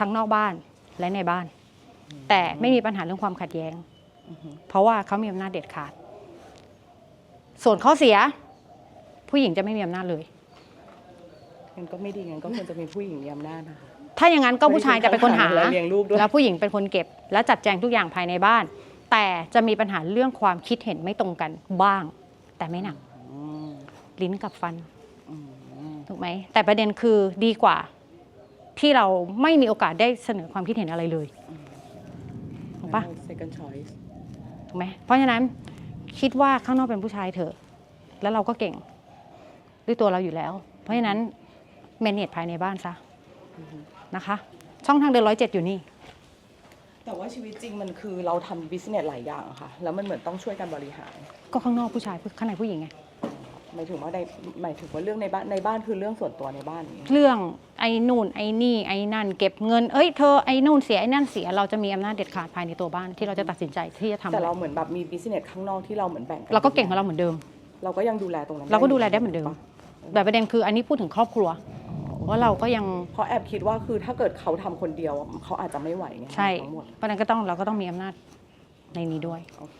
ทั้งนอกบ้านและในบ้าน แต่ไม่มีปัญหาเรื่องความขัดแย้ง เพราะว่าเขามีอำนาจเด็ดขาด ส่วนข้อเสีย ผู้หญิงจะไม่มีอำนาจเลยงั้นก็ไม่ดีงั้นก็ควรจะมีผู้หญิงมีอำนาจนะคะ ถ้าอย่างนั้นก็ผู้ชายจะเป็นคนหาและเลี้ยงลูกด้วย แล้วผู้หญิงเป็นคนเก็บ และจัดแจงทุกอย่างภายในบ้าน แต่จะมีปัญหาเรื่องความคิดเห็นไม่ตรงกันบ้าง แต่ไม่หนักอืมลิ้นกับฟันอืมถูกไหมแต่ประเด็นคือดีกว่า ที่เราไม่มีโอกาสได้เสนอความคิดเห็นอะไรเลยถูกปะงั้น second choice ถูกไหมเพราะฉะนั้นคิดว่าข้างนอกเป็นผู้ชายเถอะ แล้วเราก็เก่งด้วยตัวเราอยู่แล้ว เพราะฉะนั้นเมเนจภายในบ้านซะนะคะ ช่องทางเดินร้อยเจ็ดอยู่นี่ แต่ว่าชีวิตจริงมันคือเราทำ business หลายอย่างอะค่ะ แล้วมันเหมือนต้องช่วยกันบริหาร ก็ข้างนอกผู้ชายข้างในผู้หญิงไง หมายถึงว่าในหมายถึงว่าเรื่องในบ้านในบ้านคือเรื่องส่วนตัวในบ้านอย่างเงี้ยเรื่อง ไอ้นู่นไอ้นี่ไอ้นั่น เก็บเงินเอ้ยเธอไอ้นู่นเสียไอ้นั่นเสียเราจะมีอำนาจเด็ดขาดภายในตัวบ้านที่เราจะตัดสินใจที่จะทำแต่อะไรเราเหมือนแบบมี business ข้างนอกที่เราเหมือนแบ่งเราก็เก่งของเราเหมือนเดิม เราก็ยังดูแลตรงนั้นเราก็ดูแลได้เหมือนเดิม แต่ประเด็นคืออันนี้พูดถึงครอบครัวว่าเราก็ยังเพราะแอบคิดว่าคือถ้าเกิดเขาทำคนเดียวเขาอาจจะไม่ไหวไงใช่ทั้งหมดเพราะฉะนั้นก็ต้องเราก็ต้องมีอำนาจในนี้ด้วยโอเค